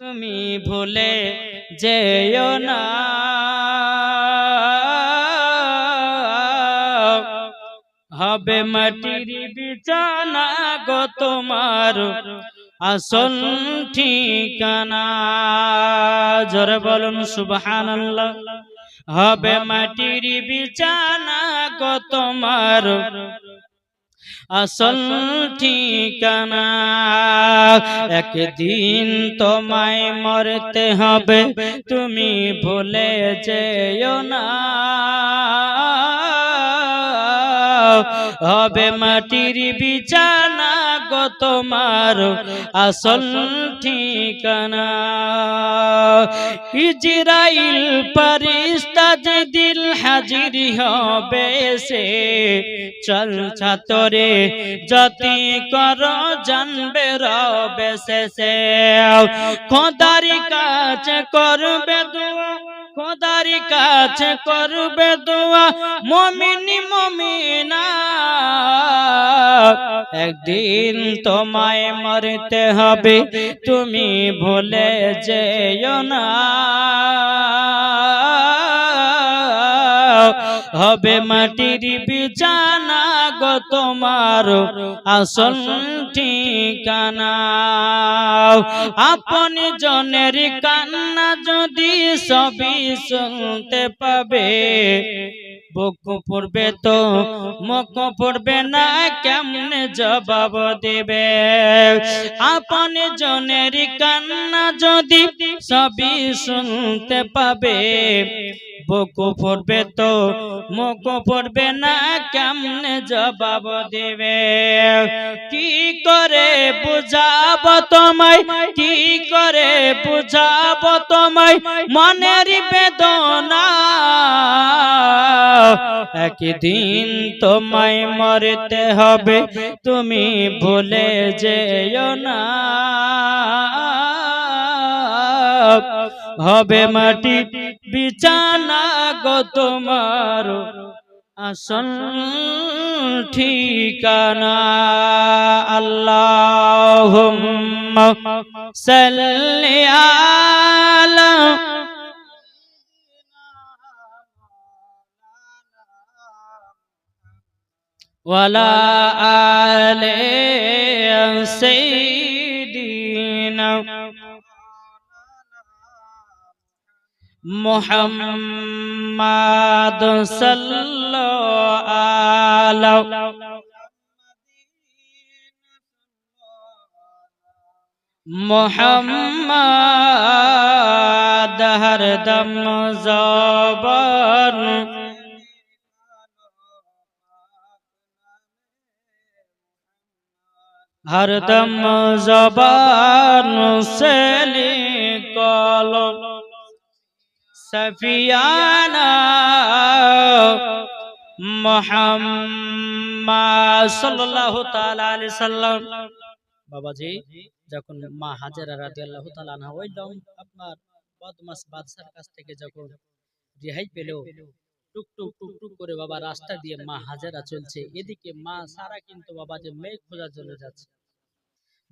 তুমি ভুলে যেও না। হবে মাটির বিছানা গো তোমার আসল ঠিকানা। জোরে বলুন সুবহানাল্লাহ। হবে মাটির বিছানা গো তোমার আসল ঠিকানা। একদিন তোমায় মরতে হবে তুমি ভুলে যেও না। হবে মাটির গো তোমার আসল ঠিকানা। ইজরাইল ফরিস্তা যে দিল হাজির হবে, সে চল ছাতরে যতি কর জানবে রবে শেষে। খোদার কাছে করবে দোয়া। খোদার কাছে করবে দোয়া মমিনি মমিনা। একদিন তোমায় মরতে হবে তুমি ভুলে যেও না। হবে মাটির বিছানা গো তোমার আসল ঠিকানা। আপন জনের কান্না যদি সবই শুনতে পাবে। বুক পড়বে তো, মুখ পড়বে না, কেমনে জবাব দেবে? আপন জনের কান্না যদি সবই শুনতে পাবে, বুক পড়বে তো, মুখ পড়বে না, কেমনে জবাব দেবে? কি করে বুঝাব তোমায়, কি করে বুঝাব তোমায়, মনের বেদনা? একদিন তোমায় মরতে হবে, তুমি ভুলে যেও না। হবে মাটি বিছানা গো তোমার আসল ঠিকানা। আল্লাহ সাল্লি আলা ولا آل سيدنا محمد صلى الله محمد ہر دم زبان হরদম জবান সে কল সফিয়ানা মোহাম্মদ সাল্লাল্লাহু তাআলা আলাইহি বাবাজি যখন মা হাজেরা রাদিয়াল্লাহু তাআলা আনহা ওই দম আপনার বদমাস বাদশার কাছ থেকে যখন রেহাই টুক টুক করে বাবা রাস্তা দিয়ে মা হাজারা চলছে এদিকে মা সারা কিন্তু বাবা যে মেয়ে খোঁজার জন্য যাচ্ছে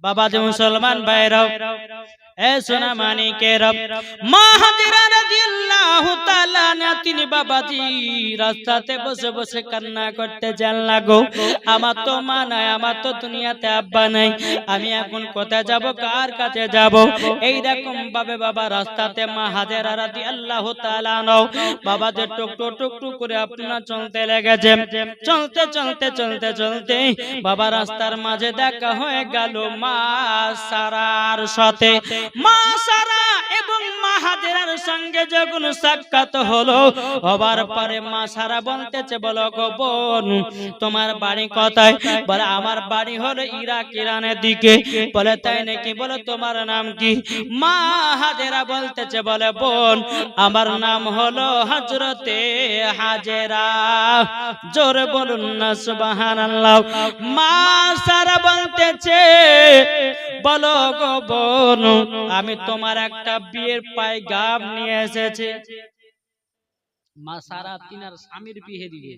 বাবা যে মুসলমান ভাইরাও এ সোনা মানিকের মা হাজেরা রাদিয়াল্লাহু তাআলা আনহা তিনি বাবাজি রাস্তাতে বসে বসে কান্না করতে যান লাগো। আমার তো মা নাই আমার তো দুনিয়াতে আব্বা নাই। আমি এখন কোথায় যাব কার কাছে যাব? এই রকম ভাবে বাবা রাস্তাতে মা হাজেরা রাদিয়াল্লাহু তাআলা আনহা বাবা যে টুক টুক টুক টুক করে আপনার চলতে লেগেছে। চলতে চলতে চলতে চলতে বাবা রাস্তার মাঝে দেখা হয়ে গেল। মা সারার সাথে। মা এবং মা সঙ্গে যখন সাক্ষাৎ হলো, হবার পরে মা বলতেছে, বলো গো তোমার বাড়ি কোথায়? বলে, আমার বাড়ি হলো ইরাক, ইরানের দিকে। বলে, তাই নাকি? বলে, তোমার নাম কি? মা বলতেছে, বলে, বোন, আমার নাম হলো হজরতে হাজেরা। জোরে বলুন না, সুবহানাল্লাহ। মা সারা বলতেছে বলো গো আমি তোমার একটা বিয়ের পায় গাম নিয়ে এসেছি। মা সারা তিনার স্বামীর বিয়ে দিয়ে।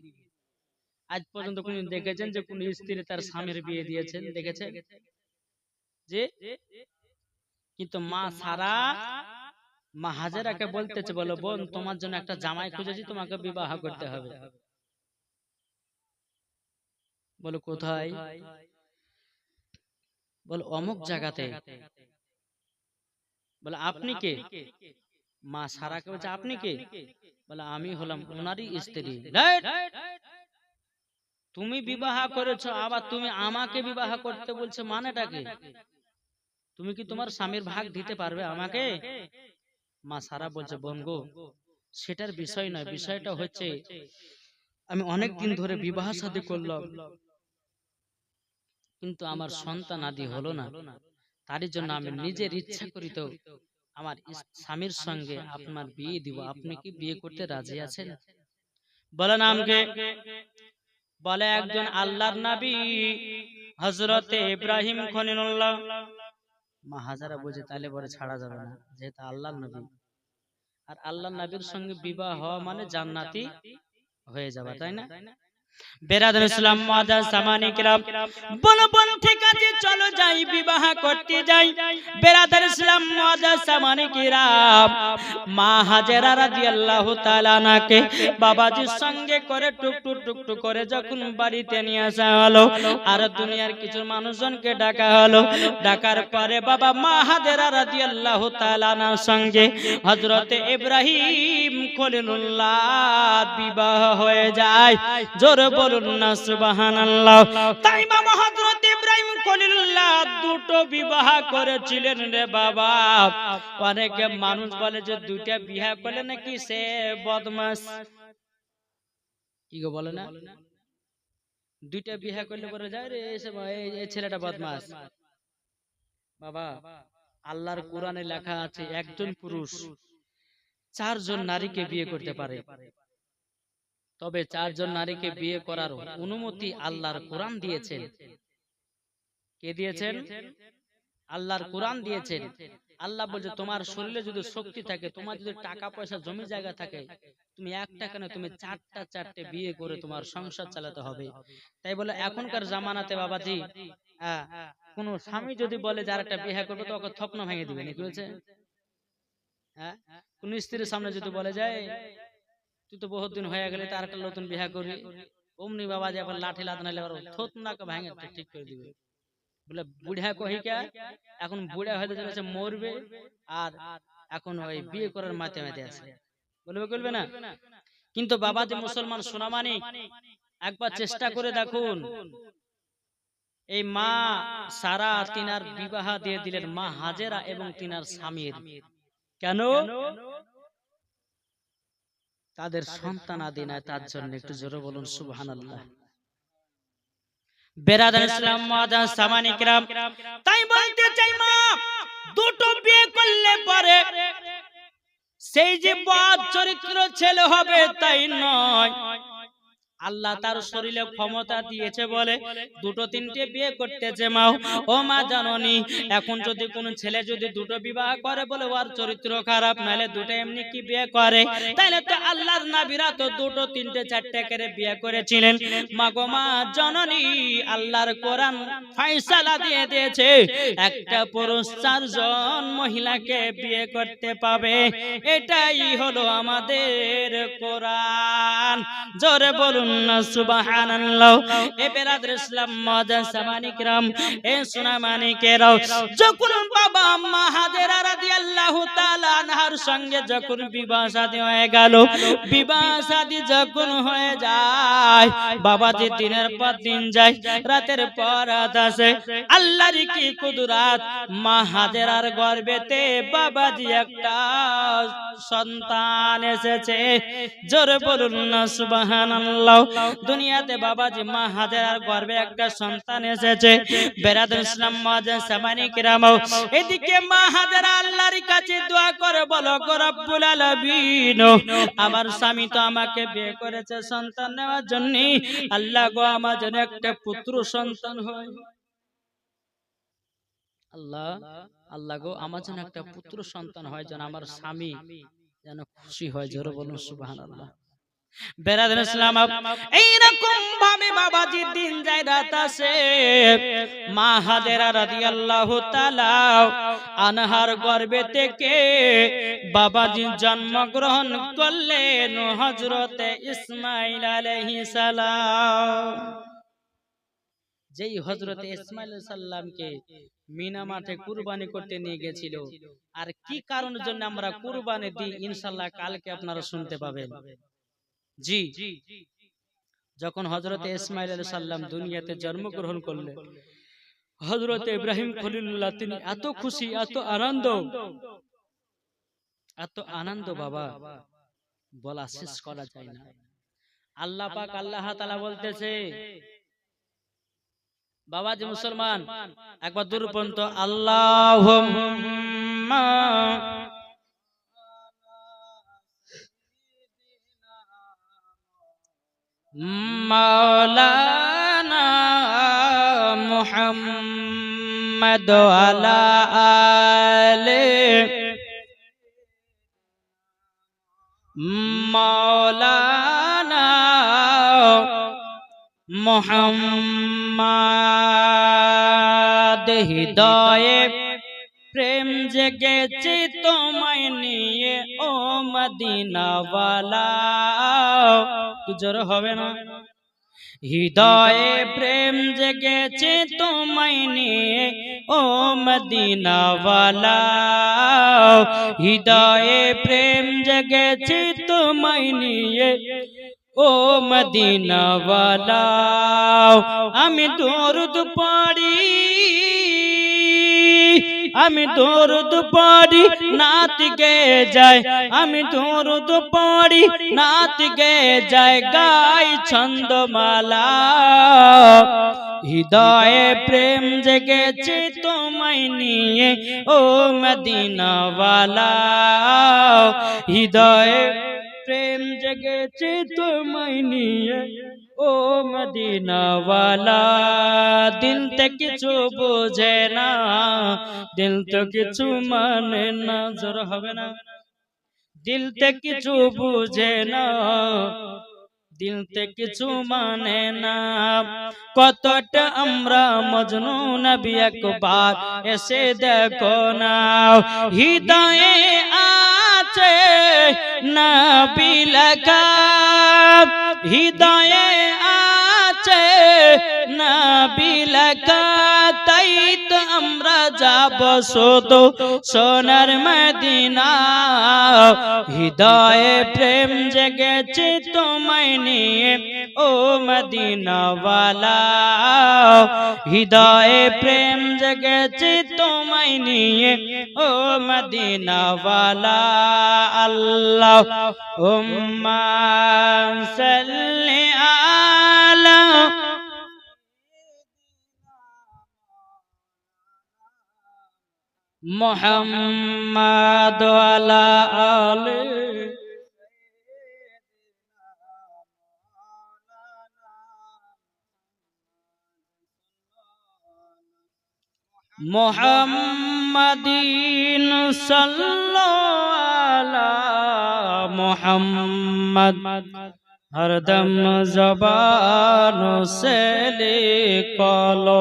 আজ পর্যন্ত কোন দেখেছেন যে কোন স্ত্রী তার স্বামীর বিয়ে দিয়েছেন? দেখেছে যে? কিন্তু মা সারা, মা হাজেরাকে বলতেছে, বলো বোন, তোমার জন্য একটা জামাই খুঁজেছি, তোমাকে বিবাহ করতে হবে। বলো, কোথায়? বলো অমুক জায়গাতে। বলে আপনি কে? মা সারাকে বলছে আপনি কে? বলে আমি হলাম ওনারই স্ত্রী। তুমি বিবাহ করেছ আবার তুমি আমাকে বিবাহ করতে বলছো মানেটা কি? তুমি কি তোমার স্বামীর ভাগ দিতে পারবে আমাকে? মা সারা বলছে বোন গো সেটার বিষয় নয় বিষয়টা হচ্ছে আমি অনেক দিন ধরে বিবাহ সাথে করলাম। কিন্তু আমার সন্তান আদি হলো না। তারই জন্য আমি নিজের ইচ্ছা করিত আমার স্বামীর সঙ্গে আপনার বিয়ে দিব। আপনি কি বিয়ে করতে রাজি আছেন? বলে নামকে বলে একজন আল্লাহর নবী হজরতে ইব্রাহিম খলিলুল্লাহ। মা হাজারা বুঝে তাহলে পরে ছাড়া যাবে না যেহেতু আল্লাহর নবী। আর আল্লাহর নবীর সঙ্গে বিবাহ হওয়া মানে জান্নাতি হয়ে যাবে তাই না? বেরাদুল ইসলাম মাদার সামানি কিরাম। বলো বোন ঠিক আছে চলো যাই বিবাহ করতে যাই। বেরাদুল ইসলাম মাদার সামানি কিরাম। মা হাজেরা রাদিয়াল্লাহু তাআলা নাকে বাবাজির সঙ্গে করে করে যখন বাড়িতে নিয়ে আসা হলো আর দুনিয়ার কিছু মানুষজনকে ডাকা হলো ডাকার পরে বাবা মা হাজেরা রাদিয়াল্লাহু তাআলা নার সঙ্গে হযরতে ইব্রাহিম খলিলুল্লাহ বিবাহ হয়ে যায়। জোরে দুটো বিবাহ করেছিলেন রে বাবা। অনেকে মানুষ বলে যে দুইটা বিবাহ করলে নাকি সে বদমাস। কি গো বলে না? দুইটা বিবাহ করলে পরে যায় রে এই ছেলেটা বদমাস। বাবা, আল্লাহর কোরআনে লেখা আছে, একজন পুরুষ, চারজন নারীকে বিয়ে করতে পারে। তবে চারজন নারীকে বিয়ে করার অনুমতি আল্লাহর কোরআন দিয়েছেন। কে দিয়েছেন? আল্লাহর কোরআন দিয়েছেন। আল্লাহ বলছে তোমার শরীরে যদি শক্তি থাকে তোমার যদি টাকা পয়সা জমি জায়গা থাকে তুমি একটা কেন তুমি চারটা চারটে বিয়ে করে তোমার সংসার চালাতে হবে। তাই বলে এখনকার জামানাতে বাবাজি আহ, কোন স্বামী যদি বলে যার একটা বিয়ে করবে তো ওকে থপ্ন ভেঙে দিবে। নাকি বলছে? হ্যাঁ কোন স্ত্রীর সামনে যদি বলে যায় তুই তো বহুত দিন হয়ে গেলে, তার একটা নতুন বিয়ে করি অমনি বাবা যে আবার লাঠি লাদ নাইলে আবার থোত নাকে ভেঙে ঠিক করে দিবে। বলে বুড়া কহিকা এখন বুড়া হয়তো চলেছে মরবে, আর এখন ওই বিয়ে করার মাতে মাতে আছে। বলবে বলবে না? কিন্তু বাবা যে মুসলমান সোনামানি, একবার চেষ্টা করে দেখুন, এই মা সারা তিনার বিবাহ দিয়ে দিলেন মা হাজেরা এবং তিনার স্বামীর। কেন? তাদের সন্তান আদি নাই তার জন্য একটু জোরে বলুন সুবহান আল্লাহ বেরাদার ইসলাম মাদান সামানিকরাম তাই বলতে চাই মা দুটো বিয়ে করলে পরে সেই যে বদ চরিত্র ছেলে হবে তাই নয়। আল্লাহ তার শরীরে ক্ষমতা দিয়েছে বলে দুটো তিনটে বিয়ে করতেছে মা ও মা জাননি। এখন যদি কোন ছেলে যদি দুটো বিবাহ করে বলে ওর চরিত্র খারাপ নাহলে দুটো এমনি কি বিয়ে করে? তাইলে তো আল্লাহর নাবিরা তো দুটো তিনটে চারটে করে বিয়ে করেছিলেন। মা গো মা জননী? আল্লাহর কোরআন ফাইসালা দিয়ে দিয়েছে। একটা পুরুষ চারজন মহিলাকে বিয়ে করতে পাবে। এটাই হলো আমাদের কোরআন। জোরে বলুন না সুবহানাল্লাহ। এ যখন বাবা সঙ্গে যখন হয়ে যখন হয়ে যায়, বাবা দিনের পর দিন যায়, রাতের পর রাত কি কুদরাত? মা হাজেরার গর্ভেতে বাবাজি একটা সন্তান এসেছে। জোরে বলুন না, সুবহানাল্লাহ। দুনিয়াতে বাবা বাবাজি মা হাজেরার গর্ভে একটা সন্তান এসেছে। বেরাদুল ইসলাম মাজান সামানি কিরাম। এদিকে মা হাজেরা আল্লাহর কাছে দোয়া করে বলো রব্বুল আলামিন আমার স্বামী তো আমাকে বিয়ে করেছে সন্তান নেওয়ার জন্য। আল্লাহ গো আমার জন্য একটা পুত্র সন্তান হয়। আল্লাহ আল্লাহ গো আমার জন্য একটা পুত্র সন্তান হয় যেন আমার স্বামী যেন খুশি হয়। জোরে বলুন সুবহানাল্লাহ। বেরাদার ইসলাম এইরকম ভাবে বাবাজি দিন যায় রাত আসে। মা হাজেরা রাদিয়াল্লাহু তাআলা আনহার গর্ভে থেকে বাবাজি জন্মগ্রহণ করলেন হযরতে ইসমাইল আলাইহিস সালাম। যেই হযরতে ইসমাইল সাল্লামকে মিনা মাঠে কুরবানি করতে নিয়ে গেছিল। আর কি কারণের জন্য আমরা কুরবানি দিই, ইনশাআল্লাহ কালকে আপনারা শুনতে পাবেন। জি যখন হজরতে ইসমাইল আলাইহিস সাল্লাম দুনিয়াতে জন্মগ্রহণ করলেন হজরতে ইব্রাহিম খলিলুল্লাহ তিনি এত খুশি এত আনন্দ। এত আনন্দ বাবা। বলা শেষ করা যায় না। আল্লাহ পাক আল্লাহ তাআলা বলতেছে বাবা যে মুসলমান একবার দূর পর্যন্ত আল্লাহ মাওলানা মুহাম্মদ আলা মাওলানা মোহাম্মদ হৃদয়ে প্রেম জেগেছে তোমায় নিয়ে, ও মদিনাওয়ালা হবে না? হৃদয়ে প্রেম জেগেছে তোমায় নিয়ে, ও মদিনাওয়ালা হৃদয়ে প্রেম জেগেছে তোমায় নিয়ে, ও মদিনাওয়ালা আমি দরুদ পাড়ি আমি দরুদ পাড়ি নাত গে যায়। আমি দরুদ পাড়ি নাত গে যায়। গাই ছন্দমালা। হৃদয়ে প্রেম জেগেছে তোমায় নিয়ে, ও মদিনাওয়ালা। হৃদয়ে প্রেম জেগেছে তোমায় নিয়ে ও মদিনাওয়ালা, দিল তো কিছু বোঝে না, দিল তো কিছু মানে না, জোর হবে না। দিল তো কিছু বুঝে না দিলতে কিছু মানে না। কতটা আমরা মজনু নবী একবার এসে দেখো না, হৃদয়ে আছে নবী লেখা। হৃদয়ে আছে না বিলকা তাই তো আমরা যাব শুধু সোনার মদিনা। হৃদয়ে প্রেম জেগেছে তোমায় নিয়ে, ও মদিনাওয়ালা। হৃদয়ে প্রেম জেগেছে তোমায় নিয়ে, ও মদিনাওয়ালা। আল্লাহ উম্মা সাল্লি আলা মোহাম্মদ আলা মোহাম্মদিন মোহাম্মদ। হরদম জবান সে লিখলো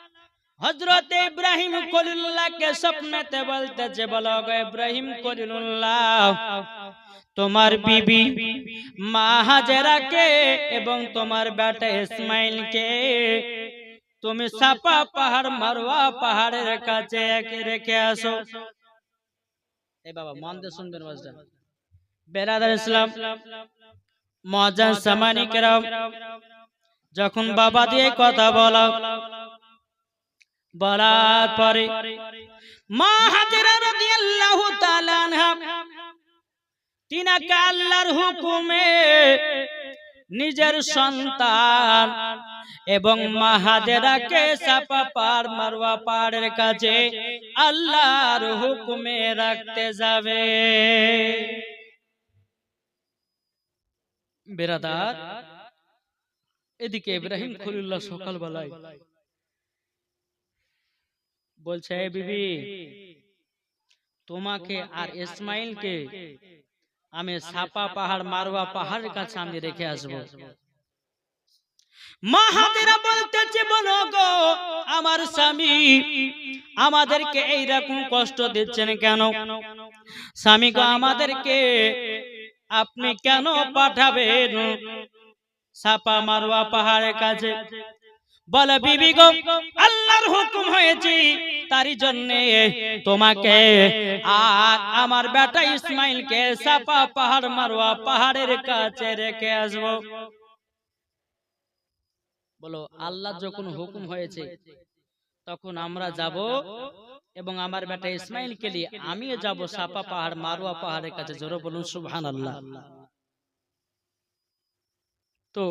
হজরত ইব্রাহিম কলিল্লাহকে স্বপ্নেতে বলতেছে, বলো গো ইব্রাহিম কলিল্লাহ তোমার বিবি মা হাজেরাকে এবং তোমার বেটা ইসমাইলকে তুমি সাপা পাহাড় মারওয়া পাহাড়ের কাছে রেখে আসো। এই বাবা, মন দিয়ে শুনবেন বাজটা। বেরাদার ইসলাম মজান সামানি কেরাম যখন বাবা দিয়ে কথা বলা বলার পরে মা হাজেরা রাদিয়াল্লাহু তাআলা আনহা, তিনাকে আল্লাহর হুকুমে নিজের সন্তান এবং মাহাজেরাকে সাপা পার মারওয়া পাড়ের কাছে আল্লাহর হুকুমে রাখতে যাবে। বেরাদার, এদিকে ইব্রাহিম খলিল্লাহ সকালবেলায় বলছে "এ বিবি তোমাকে আর ইসমাইলকে আমি সাপা পাহাড় মারওয়া পাহাড়ের কাছে আমি রেখে আসব। মা হাতেরা বলতেছে বলো গো আমার স্বামী আমাদেরকে এইরকম কষ্ট দিচ্ছেন কেন? স্বামী গো আমাদেরকে আপনি কেন পাঠাবেন? সাপা মারওয়া পাহাড়ের কাছে। বলে বিবি গো আল্লাহর হুকুম হয়েছে। তারই জন্য তোমাকে আর আমার বেটা ইসমাইলকে সাপা পাহাড় মারওয়া পাহাড়ের কাছে রেখে আসব। বলো আল্লাহ যখন হুকুম হয়েছে তখন আমরা যাব এবং আমার বেটা ইসমাইল কে নিয়ে আমিও যাব সাপা পাহাড় মারুয়া পাহাড়ের কাছে জোরে বলুন সুবহান আল্লাহ তো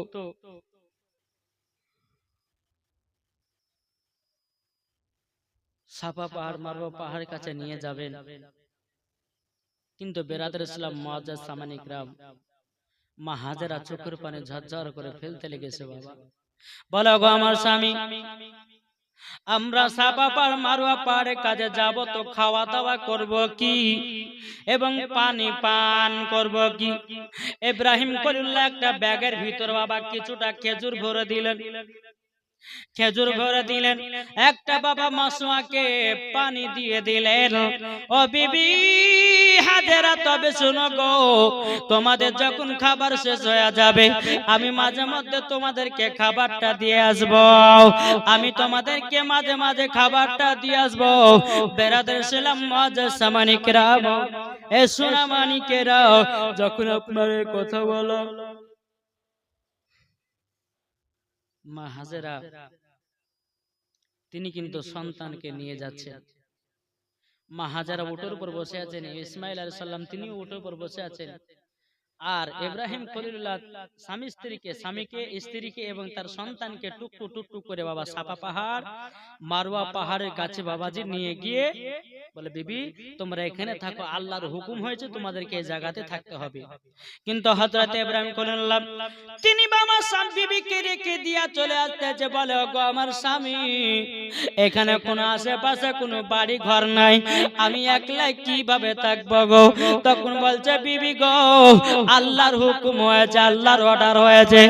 সাপা পাহাড় মারুয়া পাহাড়ের কাছে নিয়ে যাবেন। কিন্তু বেরাদার ইসলাম মহাজাজ সামানিক রাম মা হাজারা চোখের পানি ঝরঝর করে ফেলতে লেগেছে বাবা। বলো গো আমার স্বামী, আমরা সাপা পার মারুয়া পাড়ে কাজে যাব তো খাওয়া দাওয়া করব কি? এবং পানি পান করব কি? ইব্রাহিম কলিল্লাহ একটা ব্যাগের ভিতর বাবা কিছুটা খেজুর ভরে দিলেন। খেজুর ভরে দিলেন একটা বাবা মাসুয়াকে পানি দিয়ে দিলেন। ও বিবি হাজেরা তবে শুনো গো তোমাদের যখন খাবার শেষ হয়ে যাবে আমি মাঝে মধ্যে তোমাদেরকে খাবারটা দিয়ে আসব। আমি তোমাদেরকে মাঝে মাঝে খাবারটা দিয়ে আসব। বেড়াদের ছিলাম মাঝে সামানিকেরা এ সোনামানিকেরা যখন আপনার কথা বলো মা হাজেরা তিনি কিন্তু সন্তানকে নিয়ে যাচ্ছেন। মা হাজারা উটোর উপর বসে আছেন ইসমাইল আলাইহিস সালাম তিনি উটোর উপর বসে আছেন। আর ইব্রাহিম খলিলুল্লাহ স্বামী স্ত্রীকে স্বামীকে স্ত্রীকে এবং তার সন্তানকে টুকটু টুকটু করে বাবা সাপা পাহাড় মারুয়া পাহাড়ের কাছে বাবাজি নিয়ে গিয়ে বলে বিবি তোমরা এখানে থাকো আল্লাহর হুকুম হয়েছে তোমাদেরকে এই জায়গাতে থাকতে হবে। কিন্তু হযরত ইব্রাহিম খলিলুল্লাহ তিনি বাবা স্বামী বিবিকে রেখে দিয়া চলে আসতেছে বলে ওগো আমার স্বামী এখানে কোনো আশেপাশে কোনো বাড়ি ঘর নাই আমি একলাই কীভাবে থাকব গো তখন বলছে বিবি গো আল্লাহর হুকুম হয়েছে, আল্লাহর অর্ডার হয়েছে।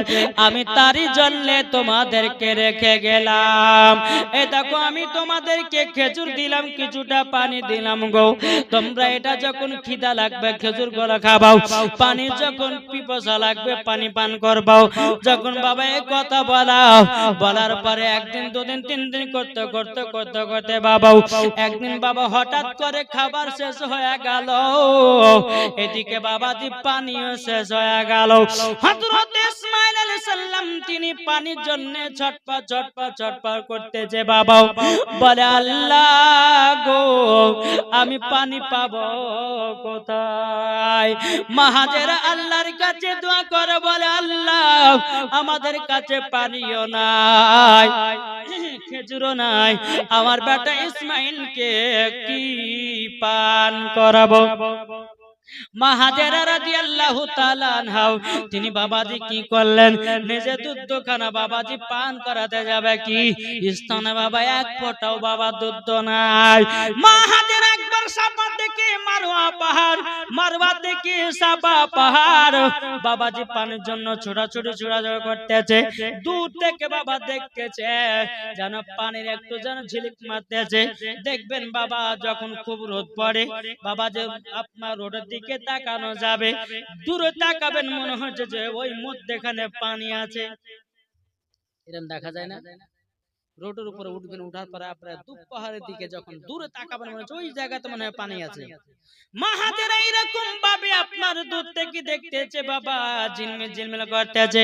আমি তারই জন্য তোমাদেরকে রেখে গেলাম। এ দেখো, আমি তোমাদেরকে খেজুর দিলাম, কিছুটা পানি দিলাম গো। তোমরা এটা যখন খিদা লাগবে, খেজুরগুলো খাবাও। পানি যখন পিপাসা লাগবে, পানি পান করবাও। যখন বাবা এই কথা বলাও, বলার পরে একদিন, দুদিন, তিন দিন করতে করতে করতে করতে বাবাও, একদিন বাবা হঠাৎ করে খাবার শেষ হয়ে গেল। এদিকে বাবাজি পানিও শেষ হয়ে গেল। তিনি পানির জন্য ছটপট ছটপট ছটপট করতেছে, বাবা। বলে, আল্লাহ গো, আমি পানি পাবো কোথায়? মাহাজেরা আল্লাহর কাছে দোয়া করে, বলে, আল্লাহ, আমাদের কাছে পানিও নাই, খেজুরও নাই। আমার বেটা ইসমাইলকে কি পান করাবো? মা হাজেরা রাদিয়াল্লাহু তাআলা আনহাও তিনি বাবাজি কি করলেন? নিজে দুধ খানা বাবাজি পান করাতে যাবে কি? স্থানে বাবা এক ফোঁটাও বাবা দুধ নাই। মা হাজেরা একবার সাপা থেকে মারওয়া পাহাড় মারওয়া থেকে সাপা পাহাড়। বাবাজি পানির জন্য ছোড়াছড়ি করতেছে। দূর থেকে বাবা দেখতেছে যেন পানির একটু যেন ঝিলিক মারতেছে। দেখবেন বাবা যখন খুব রোদ পড়ে বাবা যে আপনার রোডের দিকে তাকানো যাবে। দূরে তাকাবেন, মনে হচ্ছে যে ওই মধ্যেখানে পানি আছে। এরকম দেখা যায় না? রোডের উপরে উঠবেন উঠার পরে আপনার দুপাহাড়ের দিকে যখন দূরে তাকাবেন মনে হচ্ছে ওই জায়গাতে মনে হয় পানি আছে। মাহাজেরা এরকম ভাবে আপনার দূর থেকে দেখতেছে বাবা ঝিলমিল ঝিলমিল করতেছে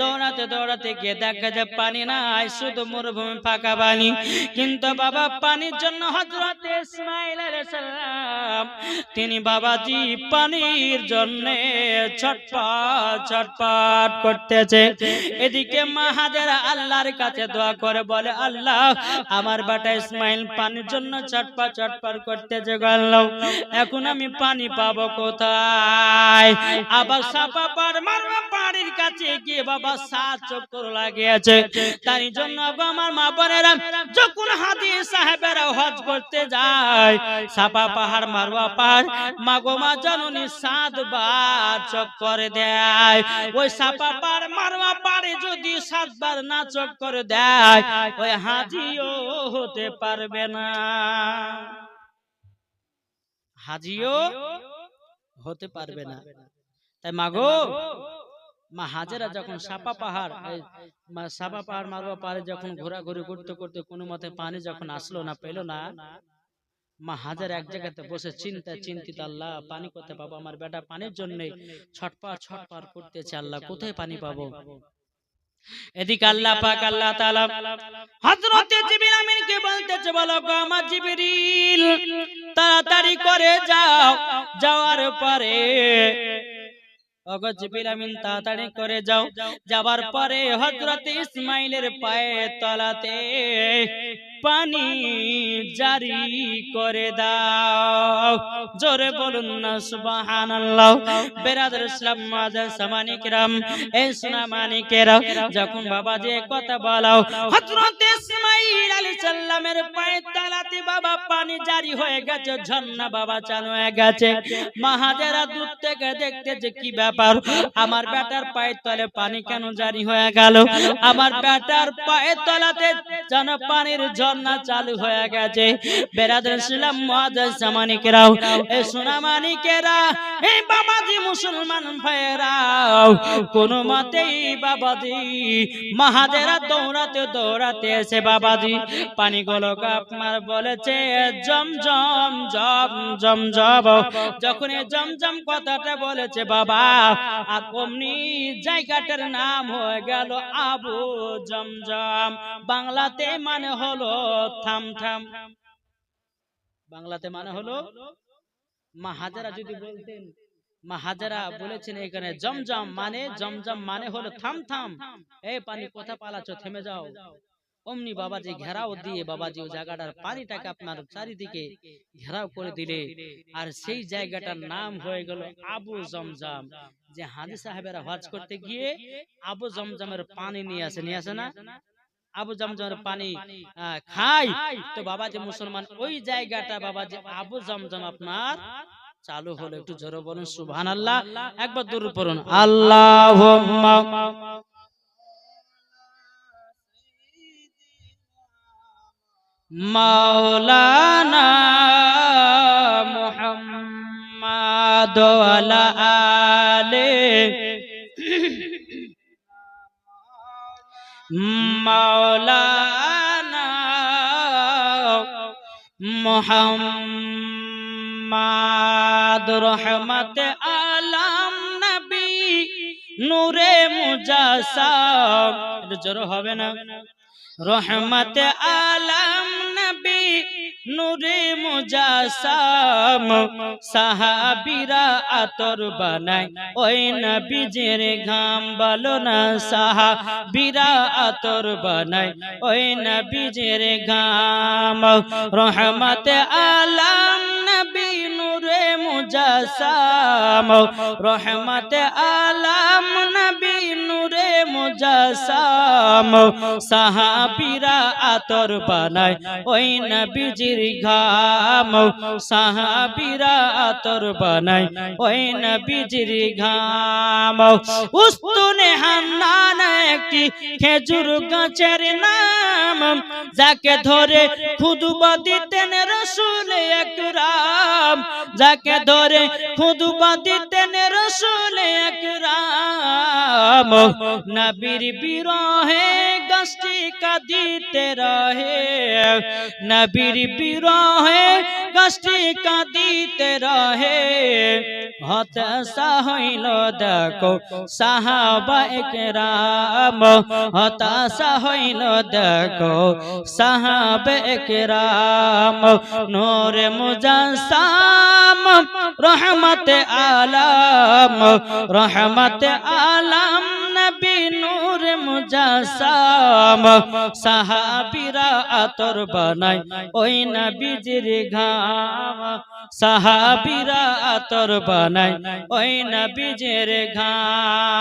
দৌড়াতে দৌড়াতে গিয়ে দেখা যায় পানি নাই শুধু মরুভূমি ফাঁকা পানি। কিন্তু বাবা পানির জন্য হযরত ইসমাইল আলাইহিস সালাম তিনি বাবাজি পানির জন্য ছটপট ছটপট করতেছে। এদিকে মাহাজেরা আল্লাহর কাছে দোয়া করে বলে আল্লাহ। আমার বেটা ইসমাইল পানির জন্য ছটপট ছটপট করতেছে গো আল্লাহ এখন আমি পানি পাবো কোথায়? আবার সাপা পার মারবা পাড়ির কাছে গিয়ে বাবা সাত চক্কর লাগিয়েছে। তার জন্য আমার মা বোনেরা, যখন হাজি সাহেবেরা হজ করতে যায়, সাপা পাহাড় মারবা পাহাড় মাগো মা জননী সাত বার চক্কর দেয়। ওই সাপা পার মারবা পারে যদি সাতবার না চক্কর দেয় হাজিও হতে পারবে না। হাজিও হতে পারবে না। তাই মাগো মা হাজেরা যখন সাপা পাহাড় সাপা পাহাড় মারবা পাহাড়ে যখন ঘোরাঘুরি করতে করতে কোনো মতে পানি যখন আসলো না পেল না মা হাজার এক জায়গাতে বসে চিন্তা চিন্তিত আল্লাহ পানি কোথায় পাবো? আমার বেটা পানির জন্য ছটপট ছটপট করতেছে আল্লাহ কোথায় পানি পাবো? এদিকে আল্লাহ পাক আল্লাহ তাআলা হযরত জিবরিল আমিনকে বলতেছে, বলো গো আমার জিবরিল, তাড়াতাড়ি করে যাও, যাওয়ার পরে আমিন, তাড়াতাড়ি করে যাও। যাবার পরে হযরত ইসমাইলের পায়ে তলাতে পানি জারি করে দাও। জোরে বলুন না, সুবহানাল্লাহ। বেরাদার ইসলাম মাজার সামানিকরাম এই সোনা মানিকেরা, যখন বাবা যে কথা বলাও, হযরত ইসমাইল আলাইহিস সালামের পায়ে তলাতে বাবা পানি জারি হয়ে গেছে, ঝর্ণা বাবা চালু হয়ে গেছে। মাহাজেরা দূর থেকে দেখতে যে কি ব্যাপার, আমার বেটার পায়ের তলে পানি কেন জারি হয়ে গেল? আমার বেটার পায়ের তলাতে যেন পানির ঝর্ণা চালু হয়ে গেছে। বেরাদার ইসলাম মুআজ্জাজ সামানিকেরাও এই সোনা মানিকেরা এই বাবাজি মুসলমান ভাইয়েরাও। কোন মতেই বাবাজি মাহাজেরা দৌড়াতে দৌড়াতে এসে বাবাজি পানি গোলক আপনার বলেছে জম জম জম জম জব। যখন এই জমজম কথাটা বলেছে বাবা আর অমনি জায়গাটার নাম হয়ে গেল আবু জমজম। বাংলাতে মানে হলো থাম থাম। বাংলাতে মানে হলো, মা হাজারা যদি বলতেন, মা হাজারা বলেছেন এখানে, জমজম মানে জমজম মানে হলো থাম থাম। এই পানি কোথা পালাচ্ছ, থেমে যাও। অমনি বাবাজি ঘেরাও দিয়ে বাবাজি ওই জায়গাটার পানিটাকে আপনার চারিদিকে ঘেরাও করে দিলে। আর সেই জায়গাটার নাম হয়ে গেল আবু জমজম। যে হাজি সাহেবেরা হজ করতে গিয়ে আবু জমজমের পানি নিয়ে আসে নিয়ে আসে না? আবু জমজমের পানি খায় তো বাবাজি মুসলমান ওই জায়গাটা বাবাজি আবু জমজম আপনার চালু হলো একটু জোরে বলুন সুবহানাল্লাহ। একবার দূর পড়ুন। আল্লাহ মাওলানা মুহাম্মাদ ওয়ালা আলে মুহাম্মাদ রহমত আলাম নবী নূরে মুজাসাম। এটা জোর হবে না। রহমত আলাম নবী নূরে মুজাসাম সাহাবিরা আতর বানায়। ওই নবীজের ঘাম বলো না, সাহাবিরা আতর বানায়। ওই নবীজের ঘাম রহমত আলাম নবী নূরে মুজাসাম, রহমত আলাম নবী নূরে মুজাসাম, সাহাবিরা আতর বানায় ওই নবীজির ঘাম, সাহাবিরা আতর বানায় ওই নবীজির ঘাম। উস্তুনে হান্নান একটি খেজুর গাছের নাম, যাকে ধরে খুদবা দিতেন রসুল একরাম যাকে ধরে খুদবা দিতেন রসুল রসুল একরাম। নবীর বিরহে গাছটি কাঁদিতে রহে। নবীর বিরহে গাছটি কাঁদিতে রহে। হতাশা হইল, দেখো সাহাবা একরাম। হতাশা হইল, দেখো সাহাবা একরাম। নূরে মুজাসসাম রহমত আলম। রহমত আলম নবী নূর মুজাসাম সাহাবীরা আতর বানায় ওই নবীজির ঘাম। সাহাবীরা আতর বানায় ওই নবীজির ঘাম।